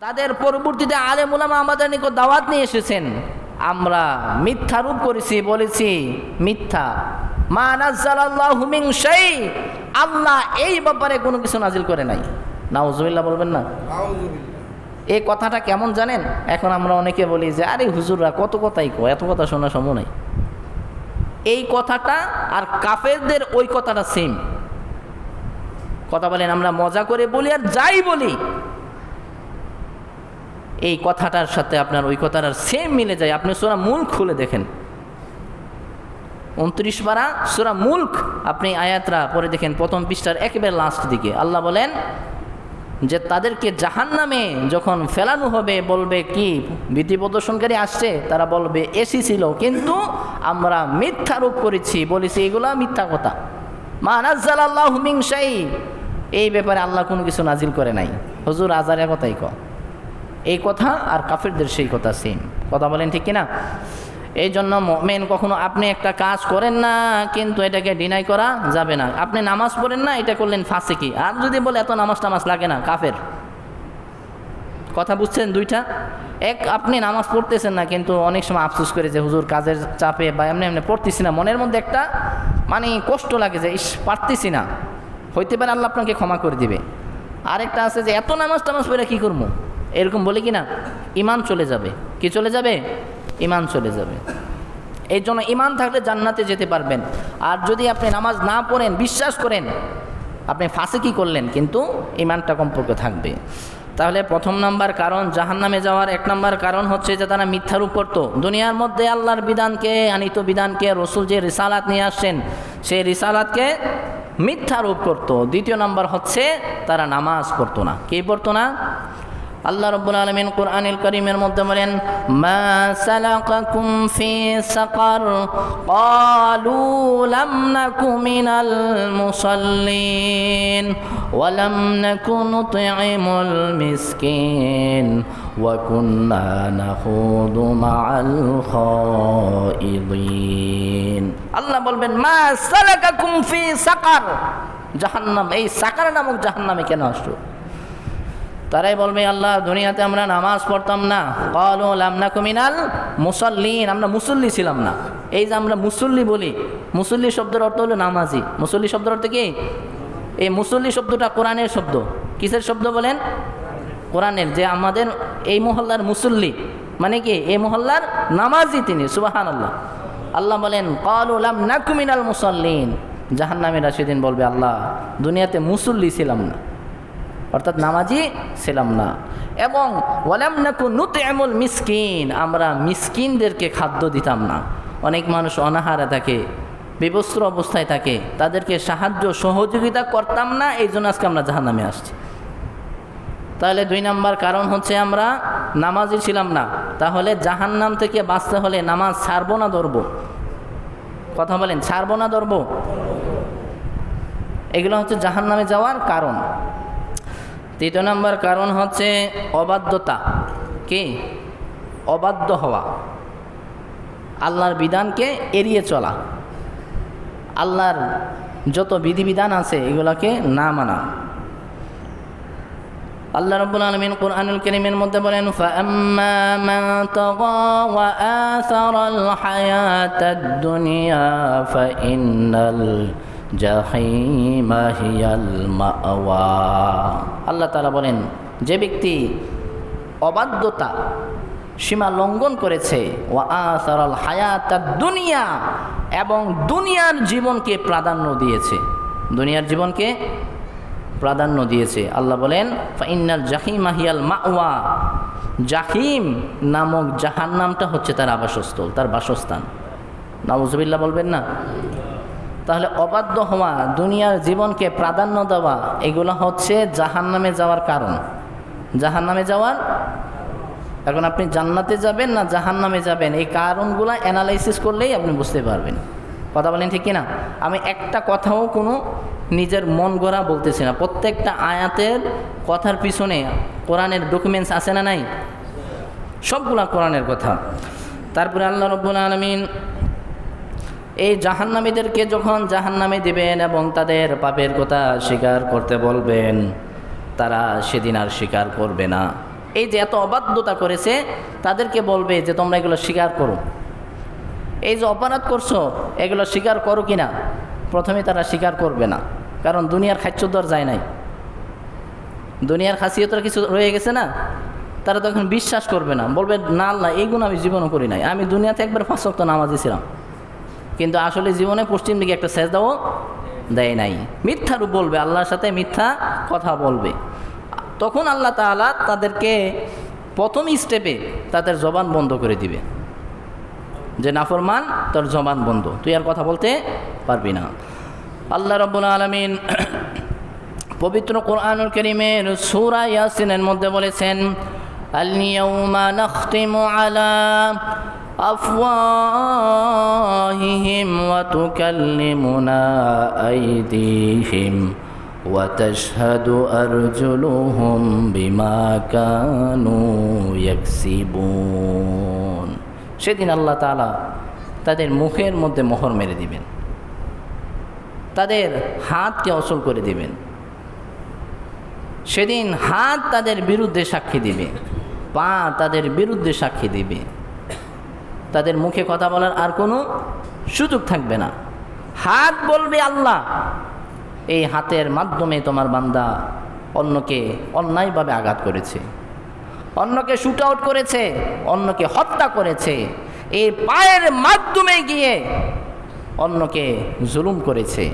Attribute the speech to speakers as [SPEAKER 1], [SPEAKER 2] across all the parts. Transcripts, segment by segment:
[SPEAKER 1] তাদের পরবর্তীতে আলে মুলামা আমাদের নিকট দাওয়াত নিয়ে এসেছেন। আমরা মিথ্যা রূপ করেছি বলেছি মিথ্যা। মা নাজ্জালাল্লাহু মিন শাই। আল্লাহ এই ব্যাপারে কোনো কিছু নাজিল করে নাই। নাউজুবিল্লাহ বলবেন না? এই কথাটা কেমন জানেন? এখন আমরা অনেকে বলি যে আরে হুজুররা কত কথাই কো এত কথা শোনা সম্ভব নাই। এই কথাটা আর কাফেরদের ওই কথাটা সেম কথা বলেন আমরা মজা করে বলি আর যাই বলি। এই কথাটার সাথে আপনার ওই কথাটার সেম মিলে যায়। আপনি সোরা মুল্ক খুলে দেখেন। উনত্রিশ বারা সোরা মুল্ক আপনি আয়াতরা পরে দেখেন প্রথম পৃষ্ঠার একেবারে লাস্ট দিকে। আল্লাহ বলেন যে তাদেরকে জাহান নামে যখন ফেলানো হবে, বলবে কি, ভীতি প্রদর্শনকারী আসছে, তারা বলবে, এসি ছিল, কিন্তু আমরা মিথ্যা রূপ করেছি, বলেছি, এগুলা মিথ্যা কথা। মা নাজ্জাল আল্লাহ মিংসাই এই ব্যাপারে আল্লাহ কোনো কিছু নাজিল করে নাই। হজুর আজারের কথাই ক এই কথা আর কাফেরদের সেই কথা সেম কথা বলেন ঠিক কিনা? এই জন্য মেন কখনো আপনি একটা কাজ করেন না, কিন্তু এটাকে ডিনাই করা যাবে না। আপনি নামাজ পড়েন না, এটা করলেন ফাঁসে কি আর যদি বলে এত নামাজ টামাজ লাগে না, কাফের। কথা বুঝছেন দুইটা? এক, আপনি নামাজ পড়তেছেন না, কিন্তু অনেক সময় আফসোস করে যে হুজুর কাজের চাপে বা এমনি এমনি পড়তেছি না। মনের মধ্যে একটা মানে কষ্ট লাগে যে, ইস, পারতেছি না। হইতে পারে আল্লাহ আপনাকে ক্ষমা করে দিবে। আরেকটা আছে যে, এত নামাজ টামাজ পড়ে কী করব? এরকম বলে কি না ইমান চলে যাবে। কি চলে যাবে? ইমান চলে যাবে। এই জন্য ইমান থাকলে জান্নাতে যেতে পারবেন। আর যদি আপনি নামাজ না পড়েন, বিশ্বাস করেন, আপনি ফাঁসে কি করলেন, কিন্তু ইমানটা কমপক্ষে থাকবে। তাহলে প্রথম নাম্বার কারণ জাহান্নামে যাওয়ার এক নাম্বার কারণ হচ্ছে যে তারা মিথ্যারূপ করত দুনিয়ার মধ্যে আল্লাহর বিধানকে, আনিত বিধানকে, রসুল যে রিসালাত নিয়ে আসছেন, সেই রিসালাতকে মিথ্যারূপ করতো দ্বিতীয় নাম্বার হচ্ছে তারা নামাজ পড়তো না। কে পড়তো না? আল্লাহ রব্বুল আলমিন কোরআনিল করিমের মধ্যে বলেন, মা সালাকাকুম ফি সাকার লাম নাকু মিনাল মুসাল্লিন, ওয়া লাম নাকু নুতঈমুল মিসকিন, ওয়া কুন্না নাখুদু মাআল আল্লাহ বলবেন, মা সালাকাকুম ফি সাকার। জাহান্নাম, এই সাকার নামক জাহান্নামে কেন আসছো? তারাই বলবে, আল্লাহ, দুনিয়াতে আমরা নামাজ পড়তাম না। কল লামনা কুমিনাল মুসল্লিন। আমরা মুসল্লি ছিলাম না। এই যে আমরা মুসল্লি বলি, মুসল্লি শব্দের অর্থ হলো নামাজি। মুসল্লি শব্দের অর্থ কি? এই মুসল্লি শব্দটা কোরআনের শব্দ। কিসের শব্দ বলেন? কোরআনের। যে আমাদের এই মহল্লার মুসল্লি মানে কি? এই মহল্লার নামাজি তিনি সুবাহান আল্লাহ আল্লাহ বলেন কল লাম নাকুমিনাল মুসল্লিন। জাহান্নামীরা সেদিন বলবে, আল্লাহ, দুনিয়াতে মুসল্লি ছিলাম না। অর্থাৎ নামাজি ছিলাম না। এবং ওয়ালাম নাকু নুতে এমল মিসকিন, আমরা মিসকিনদেরকে খাদ্য দিতাম না। অনেক মানুষ অনাহারে থাকে, বিবস্ত্র অবস্থায় থাকে, তাদেরকে সাহায্য সহযোগিতা করতাম না এই জন্য আজকে আমরা জাহান নামে আসছি। তাহলে দুই নাম্বার কারণ হচ্ছে আমরা নামাজি ছিলাম না। তাহলে জাহান নাম থেকে বাঁচতে হলে নামাজ ছাড়বো না ধরবো? কথা বলেন, ছাড়বো না ধরবো? এগুলো হচ্ছে জাহান নামে যাওয়ার কারণ। তৃতীয় নম্বর কারণ হচ্ছে অবাধ্যতা। কে? অবাধ্য হওয়া। আল্লাহর বিধানকে এড়িয়ে চলা। আল্লাহর যত বিধিবিধান আছে, এগুলোকে না মানা। আল্লাহ রব্বুল আলমিন কোরআনুল করিমের মধ্যে বলেন জাহিমাহিয়াল মাওয়া। আল্লাহ তালা বলেন, যে ব্যক্তি অবাধ্যতা, সীমা লঙ্ঘন করেছে ওয়াল হায়াত দুনিয়া এবং দুনিয়ার জীবনকে প্রাধান্য দিয়েছে। দুনিয়ার জীবনকে প্রাধান্য দিয়েছে। আল্লাহ বলেন ফাইনাল জাহিম আহিয়াল মাওয়া। জাহিম নামক জাহান নামটা হচ্ছে তার আবাসস্থল, তার বাসস্থান। নামজবিল্লা বলবেন না? তাহলে অবাধ্য হওয়া, দুনিয়ার জীবনকে প্রাধান্য দেওয়া, এগুলো হচ্ছে জাহান নামে যাওয়ার কারণ। জাহান নামে যাওয়ার? এখন আপনি জান্নাতে যাবেন না জাহান নামে যাবেন? এই কারণগুলো অ্যানালাইসিস করলেই আপনি বুঝতে পারবেন। কথা বলেন ঠিক কিনা? আমি একটা কথাও কোনো নিজের মন গড়া বলতেছি না। প্রত্যেকটা আয়াতের কথার পিছনে কোরআনের ডকুমেন্টস আছে না নাই? সবগুলা কোরআনের কথা। তারপরে আল্লাহ রব্বুল আলমিন এই জাহান্নামীদেরকে যখন জাহান্নামে দিবেন এবং তাদের পাপের কথা স্বীকার করতে বলবেন, তারা সেদিন আর স্বীকার করবে না। এই যে এত অবাধ্যতা করেছে, তাদেরকে বলবে যে, তোমরা এগুলো স্বীকার করো। এই যে অপরাধ করছ, এগুলো স্বীকার করো কি না? প্রথমে তারা স্বীকার করবে না, কারণ দুনিয়ার খাচ্যদর যায় নাই। দুনিয়ার খাসিয়তের কিছু রয়ে গেছে না, তারা তখন বিশ্বাস করবে না। বলবে, না, আল্লাহ এইগুলো আমি জীবনও করি নাই। আমি দুনিয়াতে একবার শক্ত নামাজি ছিলাম কিন্তু আসলে জীবনে পশ্চিম দিকে একটা সেজদাও দেয় নাই। মিথ্যারও বলবে, আল্লাহর সাথে মিথ্যা কথা বলবে। তখন আল্লাহ তাআলা তাদেরকে প্রথম স্টেপে তাদের জবান বন্ধ করে দিবে। যে নাফরমান, তোর জবান বন্ধ। তুই আর কথা বলতে পারবি না। আল্লাহ রব্বুল আলমিন পবিত্র কোরআনুল করিমের সূরা ইয়াসিনের মধ্যে বলেছেন আলিয়াউমা নাখতিমু আলা أفواههم وتكلمنا أيديهم وتشهد أرجلهم بما كانوا يكسبون সেদিন আল্লাহ তাআলা তাদের মুখের মধ্যে মোহর মেরে দিবেন তাদের হাতকে অচল করে দিবেন সেদিন হাত তাদের বিরুদ্ধে সাক্ষী দিবে পা তাদের বিরুদ্ধে সাক্ষী দিবে তাদের মুখে কথা বলার আর কোনো সুযোগ থাকবে না। হাত বলবে আল্লাহ, এই হাতের মাধ্যমে তোমার বান্দা অন্যকে অন্যায়ভাবে আঘাত করেছে, অন্যকে শুট আউট করেছে, অন্যকে হত্যা করেছে, এই পায়ের মাধ্যমে গিয়ে অন্যকে জুলুম করেছে।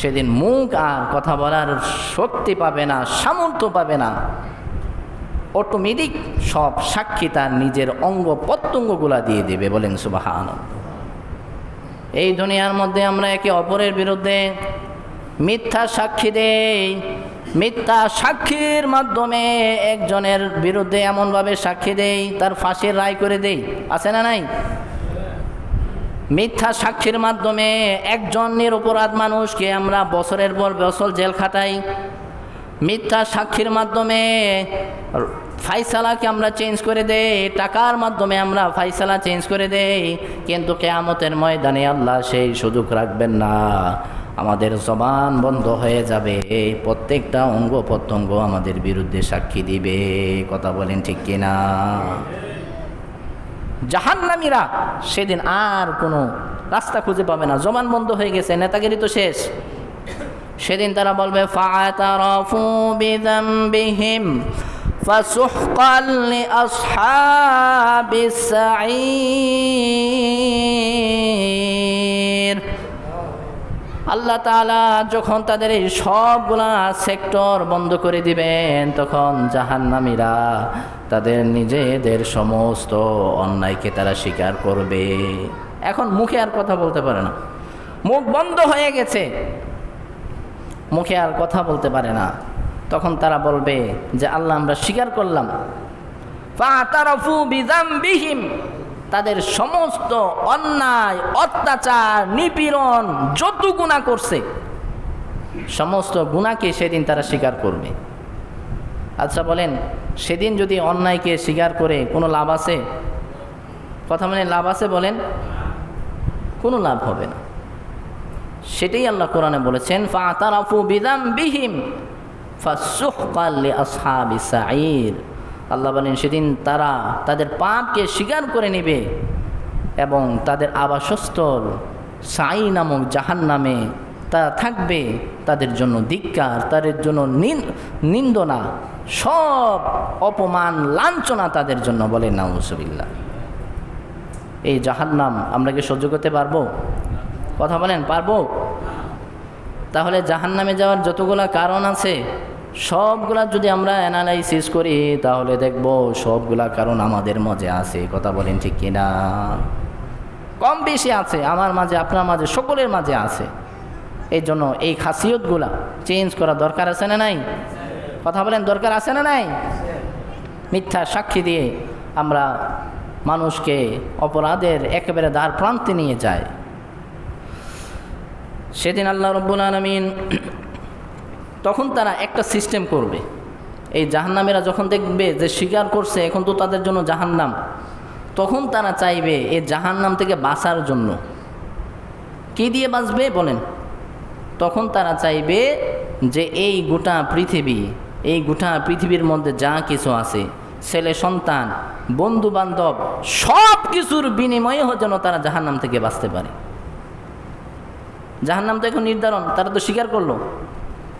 [SPEAKER 1] সেদিন মুখ আর কথা বলার শক্তি পাবে না, সামর্থ্য পাবে না। অটোমেটিক সব সাক্ষী তার নিজের অঙ্গ প্রত্যঙ্গগুলা দিয়ে দেবে বলেন সুবাহান এই দুনিয়ার মধ্যে আমরা একে অপরের বিরুদ্ধে মিথ্যা সাক্ষী দেই। মিথ্যা সাক্ষীর মাধ্যমে একজনের বিরুদ্ধে এমনভাবে সাক্ষী দেই, তার ফাঁসির রায় করে দেই। আছে না নাই? মিথ্যা সাক্ষীর মাধ্যমে একজন নিরপরাধ মানুষকে আমরা বছরের পর বছর জেল খাটাই। মিথ্যা সাক্ষীর মাধ্যমে ফাইসালাকে আমরা চেঞ্জ করে দেই, টাকার মাধ্যমে আমরা ফাইসালা চেঞ্জ করে দেই, কিন্তু কেয়ামতের ময়দানে আল্লাহ সেই সুযোগ রাখবেন না। আমাদের জবান বন্ধ হয়ে যাবে প্রত্যেকটা অঙ্গ প্রত্যঙ্গ আমাদের বিরুদ্ধে সাক্ষী দিবে, কথা বলেন ঠিক কিনা? জাহান্নামীরা সেদিন আর কোনো রাস্তা খুঁজে পাবে না জমান বন্ধ হয়ে গেছে, নেতাগিরি তো শেষ। সেদিন তারা বলবে, ফাতারাফু বিযামবিহিম فسحقا لأصحاب السعير আল্লাহ তাআলা যখন তাদের এই সবগুলা সেক্টর বন্ধ করে দিবেন তখন জাহান্নামীরা তাদের নিজেদের সমস্ত অন্যায়কে তারা স্বীকার করবে এখন মুখে আর কথা বলতে পারে না মুখ বন্ধ হয়ে গেছে মুখে আর কথা বলতে পারে না তখন তারা বলবে যে, আল্লাহ, আমরা স্বীকার করলাম। বিজামবিহিম তাদের সমস্ত অন্যায়, অত্যাচার, নিপীড়ন যত গুণা করছে, সমস্ত গুণাকে সেদিন তারা স্বীকার করবে। আচ্ছা বলেন, সেদিন যদি অন্যায়কে স্বীকার করে কোনো লাভ আছে? কথা মানে লাভ আছে বলেন, কোনো লাভ হবে না। সেটাই আল্লাহ কোরআনে বলেছেন, ফাতারাফু বিজামবিহিম আল্লাহ বলেন, সেদিন তারা তাদের পাপকে স্বীকার করে নেবে এবং তাদের আবাসস্থল সাই নামক জাহান নামে তারা থাকবে। তাদের জন্য ধিক্কার, তাদের জন্য নিন্দনা, সব অপমান, লাঞ্ছনা তাদের জন্য বলে নাউসবিল্লা এই জাহান্নাম আমরা কি সহ্য করতে পারব? কথা বলেন, পারব? তাহলে জাহান্নামে যাওয়ার যতগুলা কারণ আছে সবগুলা যদি আমরা অ্যানালাইসিস করি, তাহলে দেখব সবগুলা কারণ আমাদের মাঝে আছে। কথা বলেন ঠিক কিনা? কম বেশি আছে, আমার মাঝে, আপনার মাঝে, সকলের মাঝে আছে। এই জন্য এই খাসিয়তগুলা চেঞ্জ করা দরকার আছে না নাই? কথা বলেন, দরকার আছে না নাই? মিথ্যা সাক্ষী দিয়ে আমরা মানুষকে অপরাধের একেবারে দ্বার প্রান্তে নিয়ে যায় সেদিন আল্লাহ রব্বুল আলমিন তখন তারা একটা সিস্টেম করবে। এই জাহান্নামেরা যখন দেখবে যে স্বীকার করছে, এখন তো তাদের জন্য জাহান্নাম। তখন তারা চাইবে এই জাহান্নাম থেকে বাঁচার জন্য। কি দিয়ে বাঁচবে বলেন? তখন তারা চাইবে যে এই গোটা পৃথিবী, এই গোটা পৃথিবীর মধ্যে যা কিছু আছে, ছেলে, সন্তান বন্ধু বান্ধব সব কিছুর বিনিময়ে যেন তারা জাহান্নাম থেকে বাঁচতে পারে। জাহান্নাম তো এখন নির্ধারণ, তারা তো স্বীকার করল।